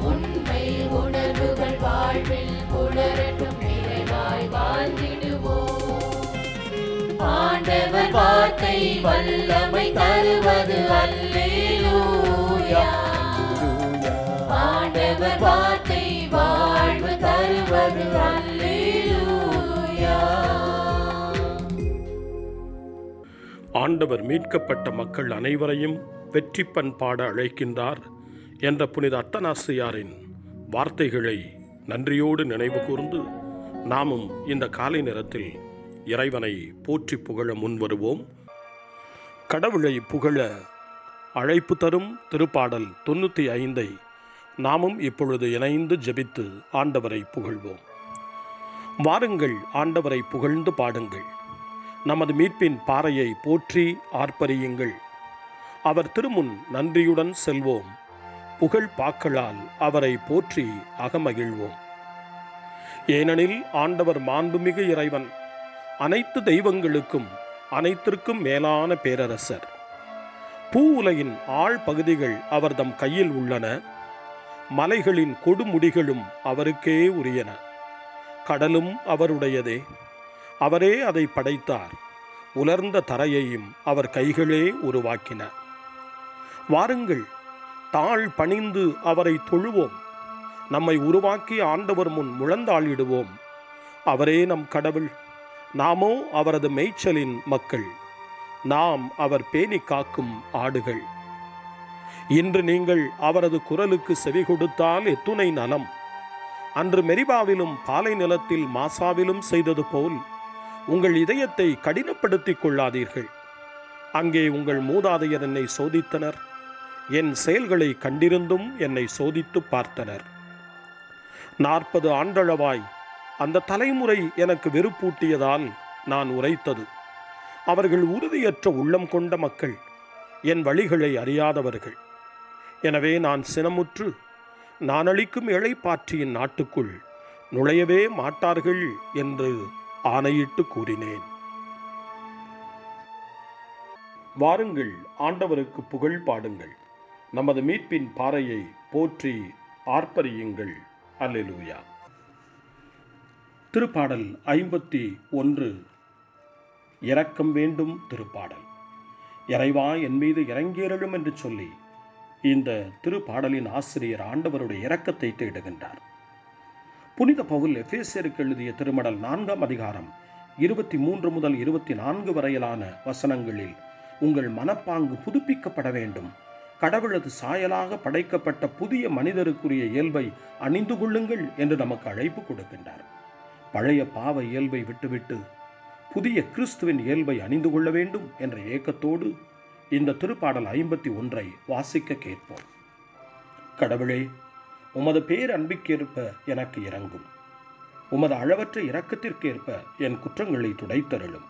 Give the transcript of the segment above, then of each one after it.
உண்மை உணர்வுகள் வாழ்வில் புலரட்டும் நிறைவாய் வாழ்ந்திடுவோம். ஆண்டவர் வார்த்தை வல்லமை தருவது அல்லேலூயா. ஆண்டவர் வார்த்தை வாழ்வு தருவது அல்லேலூயா. ஆண்டவர் மீட்கப்பட்ட மக்கள் அனைவரையும் வெற்றி பண்பாட அழைக்கின்றார். என்ற புனித அத்தனாசியாரின் வார்த்தைகளை நன்றியோடு நினைவு கூர்ந்து நாமும் இந்த காலை நேரத்தில் இறைவனை போற்றி புகழ முன்வருவோம். கடவுளை புகழ அழைப்பு தரும் திருப்பாடல் தொண்ணூற்றி ஐந்தை நாமும் இப்பொழுது இணைந்து ஜெபித்து ஆண்டவரை புகழ்வோம். வாருங்கள் ஆண்டவரை புகழ்ந்து பாடுங்கள். நமது மீட்பின் பாறையை போற்றி ஆர்ப்பரியுங்கள். அவர் திருமுன் நன்றியுடன் செல்வோம். புகழ் பாக்களால் அவரை போற்றி அகமகிழ்வோம். ஏனெனில் ஆண்டவர் மாண்புமிகு இறைவன் அனைத்து தெய்வங்களுக்கும் அனைத்திற்கும் மேலான பேரரசர். பூ உலகின் ஆழ் பகுதிகள் அவர்தம் கையில் உள்ளன மலைகளின் கொடுமுடிகளும் அவருக்கே உரியன. கடலும் அவருடையதே அவரே அதை படைத்தார் உலர்ந்த தரையையும் அவர் கைகளே உருவாக்கின. வாருங்கள் தாழ் பணிந்து அவரை தொழுவோம். நம்மை உருவாக்கி ஆண்டவர் முன் முழந்தாளிடுவோம். அவரே நம் கடவுள். நாமோ அவரது மேய்ச்சலின் மக்கள். நாம் அவர் பேணி காக்கும் ஆடுகள். இன்று நீங்கள் அவரது குரலுக்கு செவி கொடுத்தால் எத்துணை நலம். அன்று மெரிபாவிலும் பாலை நிலத்தில் மாசாவிலும் செய்தது போல் உங்கள் இதயத்தை கடினப்படுத்திக் கொள்ளாதீர்கள். அங்கே உங்கள் மூதாதையர் என்னை சோதித்தனர். என் செயல்களை கண்டிருந்தும் என்னை சோதித்து பார்த்தனர். நாற்பது ஆண்டளவாய் அந்த தலைமுறை எனக்கு வெறுப்பூட்டியதால் நான் உரைத்தது. அவர்கள் உறுதியற்ற உள்ளம் கொண்ட மக்கள் என் வழிகளை அறியாதவர்கள். எனவே நான் சினமுற்று நான் அளிக்கும் இழைப்பாற்றியின் நாட்டுக்குள் நுழையவே மாட்டார்கள் என்று ஆணையிட்டு கூறினேன். வாருங்கள் ஆண்டவருக்கு புகழ் பாடுங்கள். நமது மீட்பின் பாறையை போற்றி ஆர்ப்பரியுங்கள். அல்லேலூயா. திருப்பாடல் ஐம்பத்தி ஒன்று. இறக்கம் வேண்டும் திருப்பாடல். இறைவா என் மீது இறங்கியருளும் என்று சொல்லி இந்த திருப்பாடலின் ஆசிரியர் ஆண்டவருடைய இரக்கத்தை தேடுகின்றார். புனித பவுல் எஃபேசியருக்கு எழுதிய திருமடல் நான்காம் அதிகாரம் இருபத்தி மூன்று முதல் இருபத்தி நான்கு வரையிலான வசனங்களில் உங்கள் மனப்பாங்கு புதுப்பிக்கப்பட வேண்டும். கடவுளது சாயலாக படைக்கப்பட்ட புதிய மனிதருக்குரிய இயல்பை அணிந்து கொள்ளுங்கள் என்று நமக்கு அழைப்பு கொடுக்கின்றார். பழைய பாவ இயல்பை விட்டுவிட்டு புதிய கிறிஸ்துவின் இயல்பை அணிந்து கொள்ள வேண்டும் என்ற ஏக்கத்தோடு இந்த திருப்பாடல் ஐம்பத்தி ஒன்றை வாசிக்க கேட்போம். கடவுளே உமது பேர் அன்பிற்கேற்ப எனக்கு இறங்கும் உமது அளவற்ற இரக்கத்திற்கேற்ப என் குற்றங்களை துடைத்தருளும்.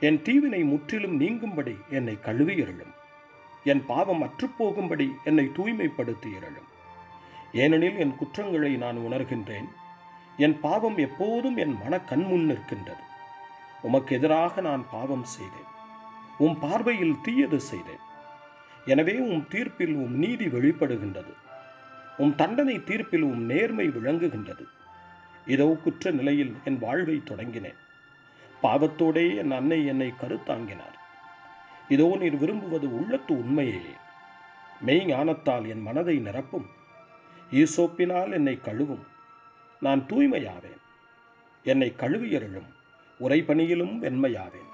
என் தீவினை முற்றிலும் நீங்கும்படி என்னை கழுவியருளும். என் பாவம் அற்றுப்போகும்படி என்னை தூய்மைப்படுத்தியருளும். ஏனெனில் என் குற்றங்களை நான் உணர்கின்றேன். என் பாவம் எப்போதும் என் மன கண்முன் நிற்கின்றது. உமக்கு எதிராக நான் பாவம் செய்தேன். உம் பார்வையில் தீயது செய்தேன். எனவே உம் தீர்ப்பில் உம் நீதி வெளிப்படுகின்றது. உம் தண்டனை தீர்ப்பில் உம் நேர்மை விளங்குகின்றது. இதோ குற்ற நிலையில் என் வாழ்வை தொடங்கினேன். பாவத்தோடே என் அன்னை என்னை கருத்தாங்கினார். இதோ நீர் விரும்புவது உள்ளத்து உண்மையே. மெய்ஞானத்தால் என் மனதை நிரப்பும். ஈசோப்பினால் என்னை கழுவும். நான் தூய்மையாவேன். என்னை கழுவியருளும். உரைபணியிலும் வெண்மையாவேன்.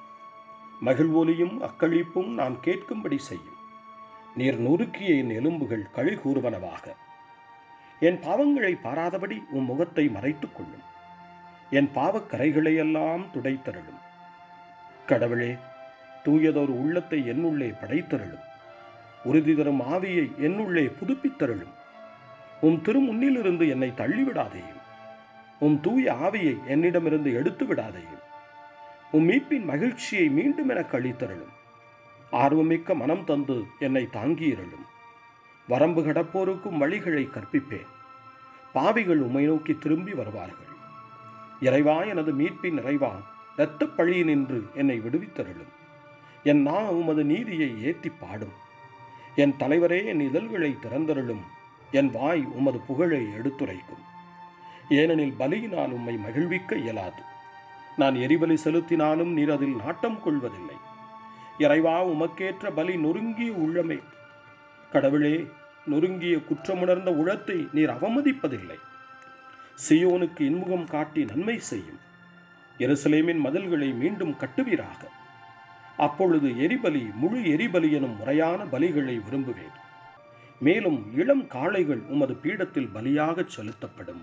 மகிழ்வொலியும் அக்களிப்பும் நான் கேட்கும்படி செய்யும். நீர் நொறுக்கிய என் எலும்புகள் கழி கூறுவனவாக என் பாவங்களை பாராதபடி உன் முகத்தை மறைத்துக் கொள்ளும். என் பாவக்கரைகளையெல்லாம் துடைத்தருளும். கடவுளே தூயதொரு உள்ளத்தை என்னுள்ளே படைத்தருளும். உறுதி தரும் ஆவியை என்னுள்ளே புதுப்பித்தருளும். உம் திருமுன்னிலிருந்து என்னை தள்ளிவிடாதேயும். உம் தூய ஆவியை என்னிடமிருந்து எடுத்து விடாதேயும் உம் மீட்பின் மகிழ்ச்சியை மீண்டும் எனக்கு அளித்தருளும் ஆர்வமிக்க மனம் தந்து என்னை தாங்கியிருளும். வரம்பு கடப்போருக்கும் வழிகளை கற்பிப்பேன். பாவிகள் உம்மை நோக்கி திரும்பி வருவார்கள். இறைவா எனது மீட்பின் இறைவா இரத்தப் பழியினின்று என்னை விடுவித்தருளும். என் நா உமது நீதியை ஏத்தி பாடும். என் தலைவரே என் இதழ்களை திறந்தருளும். என் வாய் உமது புகழை எடுத்துரைக்கும். ஏனெனில் பலியினால் உம்மை மகிழ்விக்க இயலாது. நான் எரிபலி செலுத்தினாலும் நீர் அதில் நாட்டம் கொள்வதில்லை. இறைவா உமக்கேற்ற பலி நொறுங்கிய உள்ளமே. கடவுளே நொறுங்கிய குற்றமுணர்ந்த உளத்தை நீர் அவமதிப்பதில்லை. சியோனுக்கு இன்முகம் காட்டி நன்மை செய்யும். எருசலேமின் மதில்களை மீண்டும் கட்டுவீராக. அப்பொழுது எரிபலி முழு எரிபலி எனும் முறையான பலிகளை விரும்புவேன். மேலும் இளம் காளைகள் உமது பீடத்தில் பலியாகச் செலுத்தப்படும்.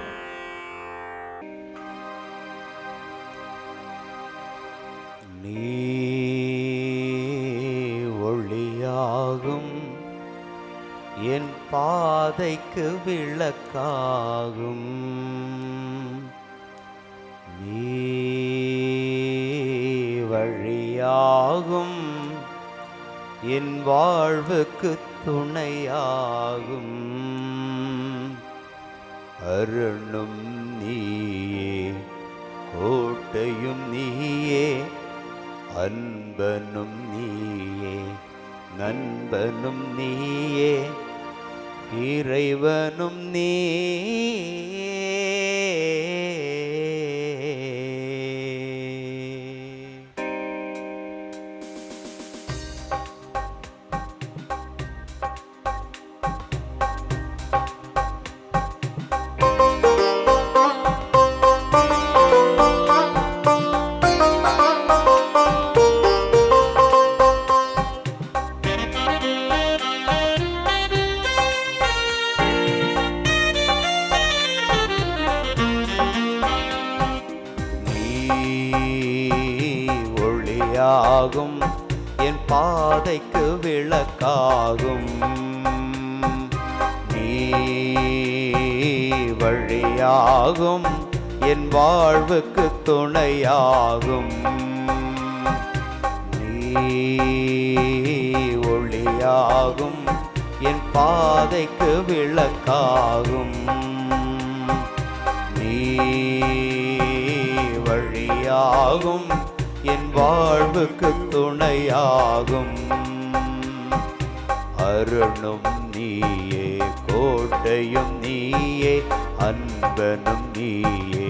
நீ ஒளியாகும் என் பாதைக்கு விளக்காகும். நீ வழியாகும் என் வாழ்வுக்கு துணையாகும். அருணும் நீயே கோட்டையும் நீயே அன்பனும் நீயே நண்பனும் நீயே இறைவனும் நீயே. ஆகும். நீ ஒளியாகும். என் பாதைக்கு விளக்காகும். நீ வழியாகும். என் வாழ்வுக்கு துணையாகும். அருணும் நீயே கோட்டையும் நீயே அன்பனும் நீயே.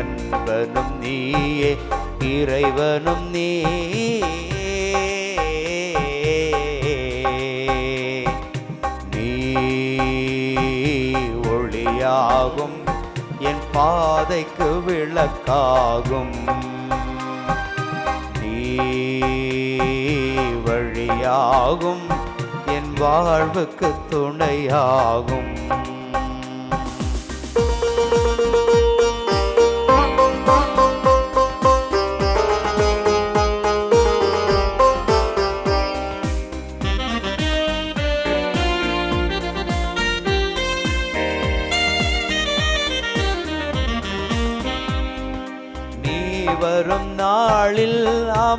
நண்பனும் நீயே இறைவனும் நீயே. நீ ஒளியாகும் என் பாதைக்கு விளக்காகும். நீ வழியாகும் என் வாழ்வுக்கு துணையாகும்.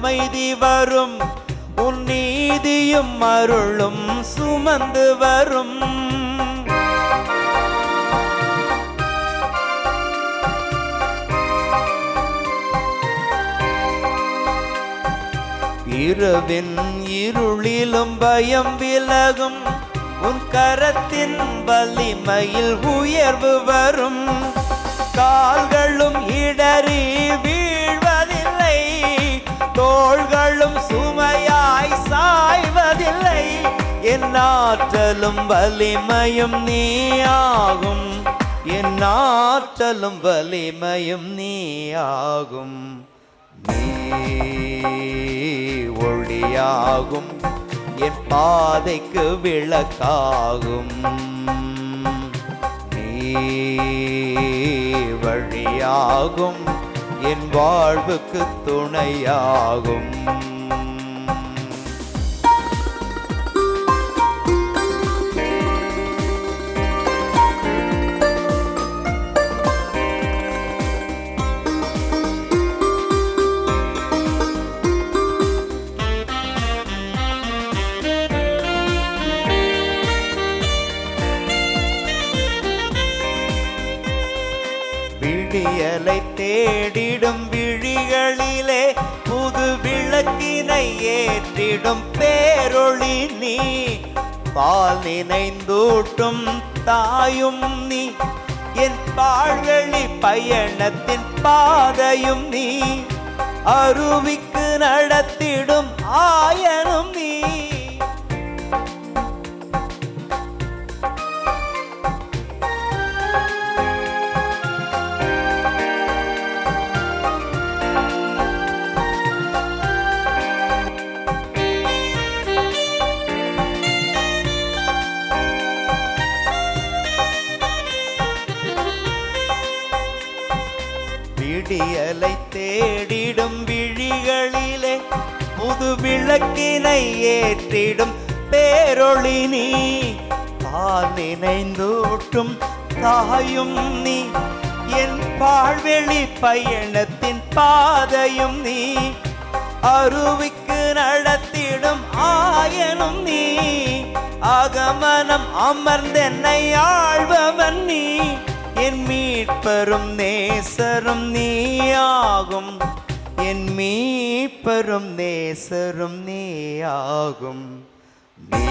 அமைதி வரும். உன் நீதியும் அருளும் சுமந்து வரும். இரவின் இருளிலும் பயம் விலகும். உன் கரத்தின் வலிமையில் உயர்வு வரும். கால்களும் இடறி வீ தோள்களும் சுமையாய் சாய்வதில்லை. என் ஆற்றலும் வலிமையும் நீயாகும். என் ஆற்றலும் வலிமையும் நீயாகும். நீ ஒளியாகும். என் பாதைக்கு விளக்காகும். நீ வழியாகும். என் வாழ்வுக்கு துணையாகும். நினைந்தூட்டும் தாயும் நீ. என் பாழ்வழி பயணத்தின் பாதையும் நீ. அருவிக்கு நடத்திடும் ஆயனும் நீ. நீ பால் நினைந்தூட்டும் தாயும் நீ. என் பாழ்வெளி பயணத்தின் பாதையும் நீ. அருவிக்கு நடத்திடும் ஆயனும் நீ. அகமனம் அமர்ந்தென்னை ஆழ்பவன் நீ. என் மீட்பரும் நேசரும் நீ ஆகும். என் மீட்பரும் நேசரும் நீ ஆகும். நீ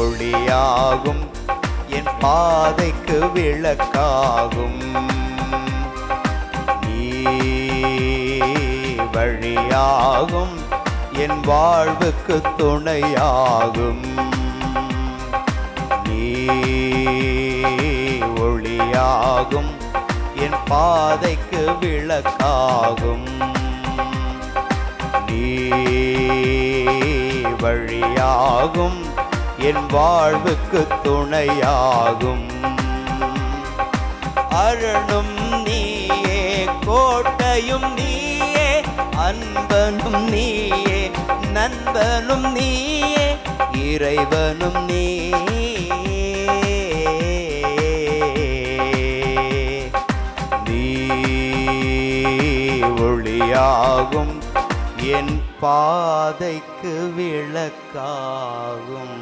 ஒளியாகும் என் பாதைக்கு விளக்காகும். நீ வழியாகும் என் வாழ்வுக்கு துணையாகும். நீ ஒளியாகும் என் பாதைக்கு விளக்காகும். நீ வழியாகும். என் வாழ்வுக்கு துணையாகும். அருளும் நீயே கோட்டையும் நீயே அன்பனும் நீயே நண்பனும் நீயே இறைவனும் நீயே. நீ ஒளியாகும். என் பாதைக்கு விளக்காகும்.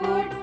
Good.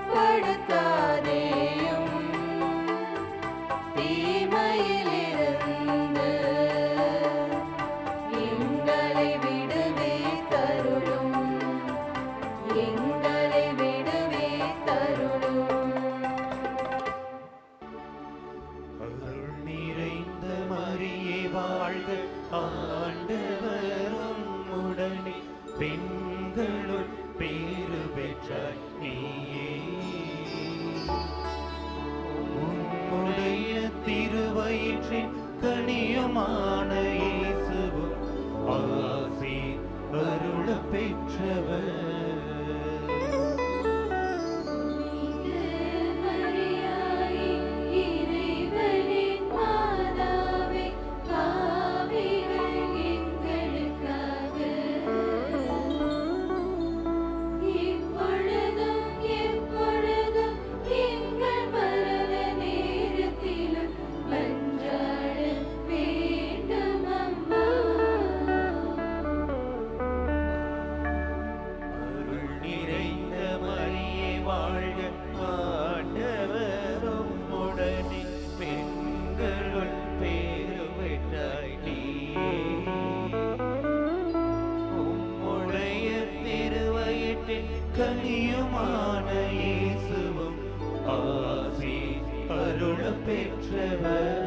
அருள பெற்றவர்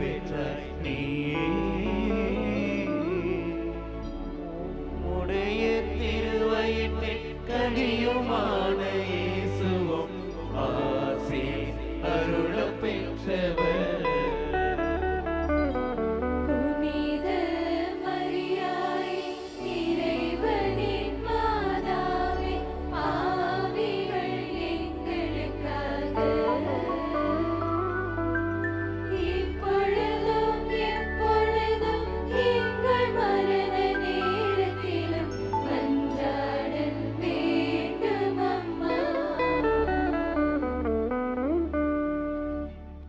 ஆண்டவரும் உடனே பெண்களுள் பேரு பெற்ற நீயே